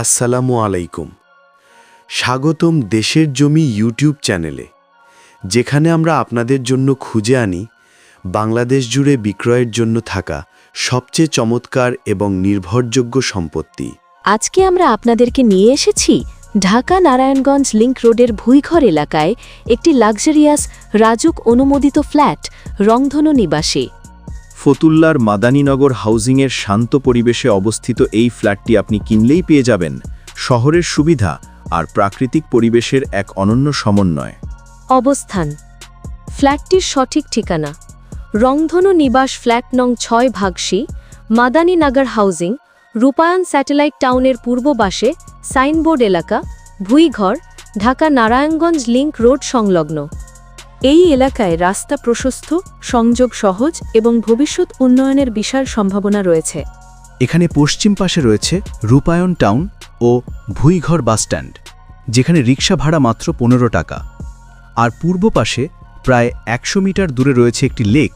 আসসালামু আলাইকুম। স্বাগতম দেশের জমি ইউটিউব চ্যানেলে, যেখানে আমরা আপনাদের জন্য খুঁজে আনি বাংলাদেশ জুড়ে বিক্রয়ের জন্য থাকা সবচেয়ে চমৎকার এবং নির্ভরযোগ্য সম্পত্তি। আজকে আমরা আপনাদেরকে নিয়ে এসেছি ঢাকা নারায়ণগঞ্জ লিংক রোডের ভুইঘর এলাকায় একটি লাক্সারিয়াস রাজুক অনুমোদিত ফ্ল্যাট রংধনু নিবাসে। ফতুল্লার মাদানীনগর হাউজিংয়ের শান্ত পরিবেশে অবস্থিত এই ফ্ল্যাটটি আপনি কিনলেই পেয়ে যাবেন। শহরের সুবিধা আর প্রাকৃতিক পরিবেশের এক অনন্য সমন্বয়। অবস্থান। ফ্ল্যাটটির সঠিক ঠিকানা। রংধনু নিবাস ফ্ল্যাট নং ছয় ভাগসি মাদানীনগর হাউজিং, রূপায়ণ স্যাটেলাইট টাউনের পূর্ব পাশে সাইনবোর্ড এলাকা, ভুইঘর, ঢাকা নারায়ণগঞ্জ লিংক রোড সংলগ্ন। এই এলাকায় রাস্তা প্রশস্ত, সংযোগ সহজ এবং ভবিষ্যৎ উন্নয়নের বিশাল সম্ভাবনা রয়েছে। এখানে পশ্চিম পাশে রয়েছে রূপায়ণ টাউন ও ভুইঘর বাসস্ট্যান্ড যেখানে রিক্সা ভাড়া মাত্র পনেরো টাকা। আর পূর্ব পাশে প্রায় একশো মিটার দূরে রয়েছে একটি লেক,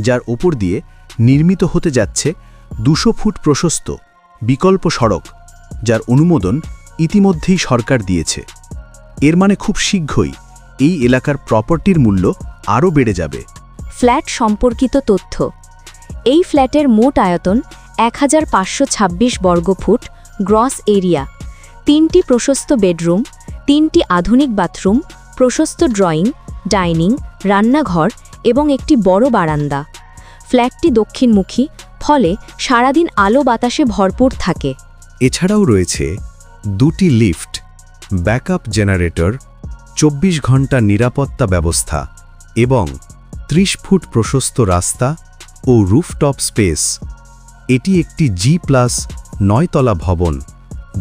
যার ওপর দিয়ে নির্মিত হতে যাচ্ছে দুশো ফুট প্রশস্ত বিকল্প সড়ক, যার অনুমোদন ইতিমধ্যেই সরকার দিয়েছে। এর মানে খুব শীঘ্রই এই এলাকার প্রপার্টির মূল্য আরও বেড়ে যাবে। ফ্ল্যাট সম্পর্কিত তথ্য। এই ফ্ল্যাটের মোট আয়তন এক হাজার পাঁচশো ছাব্বিশ বর্গফুট গ্রস এরিয়া। তিনটি প্রশস্ত বেডরুম তিনটি আধুনিক বাথরুম প্রশস্ত ড্রয়িং ডাইনিং রান্নাঘর এবং একটি বড় বারান্দা। ফ্ল্যাটটি দক্ষিণমুখী ফলে সারাদিন আলো বাতাসে ভরপুর থাকে। এছাড়াও রয়েছে দুটি লিফট ব্যাকআপ জেনারেটর চব্বিশ ঘণ্টা নিরাপত্তা ব্যবস্থা এবং ৩০ ফুট প্রশস্ত রাস্তা ও রুফটপ স্পেস। এটি একটি জি প্লাস নয়তলা ভবন,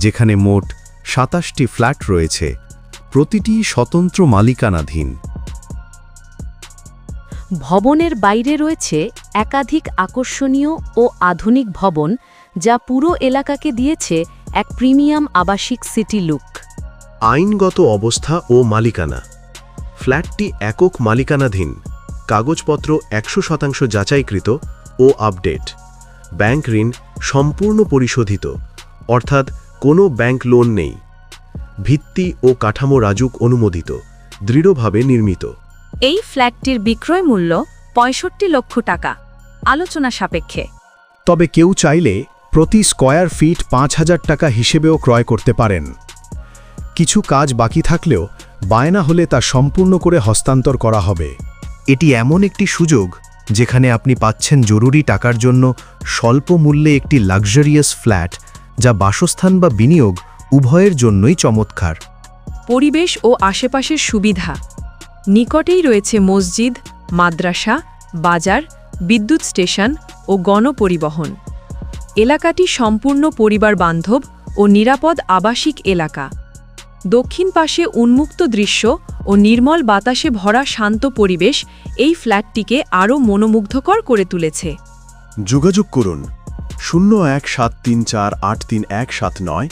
যেখানে মোট সাতাশটি ফ্ল্যাট রয়েছে। প্রতিটি স্বতন্ত্র মালিকানাধীন। ভবনের বাইরে রয়েছে একাধিক আকর্ষণীয় ও আধুনিক ভবন, যা পুরো এলাকাকে দিয়েছে এক প্রিমিয়াম আবাসিক সিটি লুক। আইনগত অবস্থা ও মালিকানা। ফ্ল্যাটটি একক মালিকানাধীন। কাগজপত্র একশো শতাংশ যাচাইকৃত ও আপডেট। ব্যাংক ঋণ সম্পূর্ণ পরিশোধিত। অর্থাৎ কোনো ব্যাংক লোন নেই। ভিত্তি ও কাঠামো রাজুক অনুমোদিত। দৃঢ়ভাবে নির্মিত। এই ফ্ল্যাটটির বিক্রয় মূল্য পঁয়ষট্টি লক্ষ টাকা। আলোচনা সাপেক্ষে। তবে কেউ চাইলে প্রতি স্কয়ার ফিট পাঁচ হাজার টাকা হিসেবেও ক্রয় করতে পারেন। কিছু কাজ বাকি থাকলেও বায়না হলে তা সম্পূর্ণ করে হস্তান্তর করা হবে। এটি এমন একটি সুযোগ যেখানে আপনি পাচ্ছেন জরুরি টাকার জন্য স্বল্প মূল্যে একটি লাক্সারিয়াস ফ্ল্যাট যা বাসস্থান বা বিনিয়োগ উভয়ের জন্যই চমৎকার। পরিবেশ ও আশেপাশের সুবিধা। নিকটেই রয়েছে মসজিদ, মাদ্রাসা, বাজার, বিদ্যুৎ স্টেশন ও গণপরিবহন। এলাকাটি সম্পূর্ণ পরিবার বান্ধব ও নিরাপদ আবাসিক এলাকা। দক্ষিণ পাশে উন্মুক্ত দৃশ্য ও নির্মল বাতাসে ভরা শান্ত পরিবেশ এই ফ্ল্যাটটিকে আরও মনোমুগ্ধকর করে তুলেছে। যোগাযোগ করুন শূন্য এক সাত তিন চার আট তিন এক সাত নয়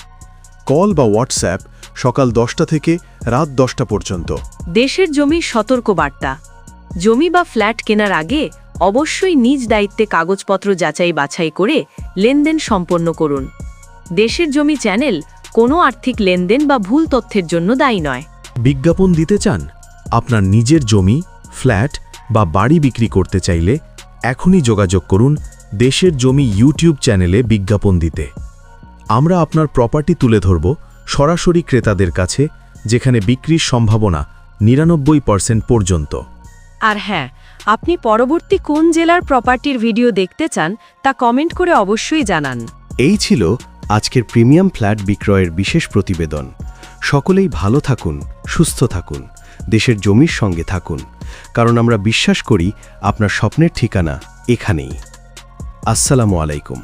কল বা হোয়াটসঅ্যাপ সকাল দশটা থেকে রাত দশটা পর্যন্ত। দেশের জমি সতর্কবার্তা। জমি বা ফ্ল্যাট কেনার আগে অবশ্যই নিজ দায়িত্বে কাগজপত্র যাচাই বাছাই করে লেনদেন সম্পন্ন করুন। দেশের জমি চ্যানেল কোনো আর্থিক লেনদেন বা ভুল তথ্যের জন্য দায়ী নয়। বিজ্ঞাপন দিতে চান? আপনার নিজের জমি ফ্ল্যাট বা বাড়ি বিক্রি করতে চাইলে এখনই যোগাযোগ করুন দেশের জমি ইউটিউব চ্যানেলে বিজ্ঞাপন দিতে। আমরা আপনার প্রপার্টি তুলে ধরব সরাসরি ক্রেতাদের কাছে যেখানে বিক্রির সম্ভাবনা নিরানব্বই পার্সেন্ট পর্যন্ত। আর হ্যাঁ আপনি পরবর্তী কোন জেলার প্রপার্টির ভিডিও দেখতে চান তা কমেন্ট করে অবশ্যই জানান। এই ছিল আজকের প্রিমিয়াম ফ্ল্যাট বিক্রয়ের বিশেষ প্রতিবেদন। সকলেই ভালো থাকুন, সুস্থ থাকুন, দেশের জমির সঙ্গে থাকুন। কারণ আমরা বিশ্বাস করি আপনার স্বপ্নের ঠিকানা এখানেই। আসসালামু আলাইকুম।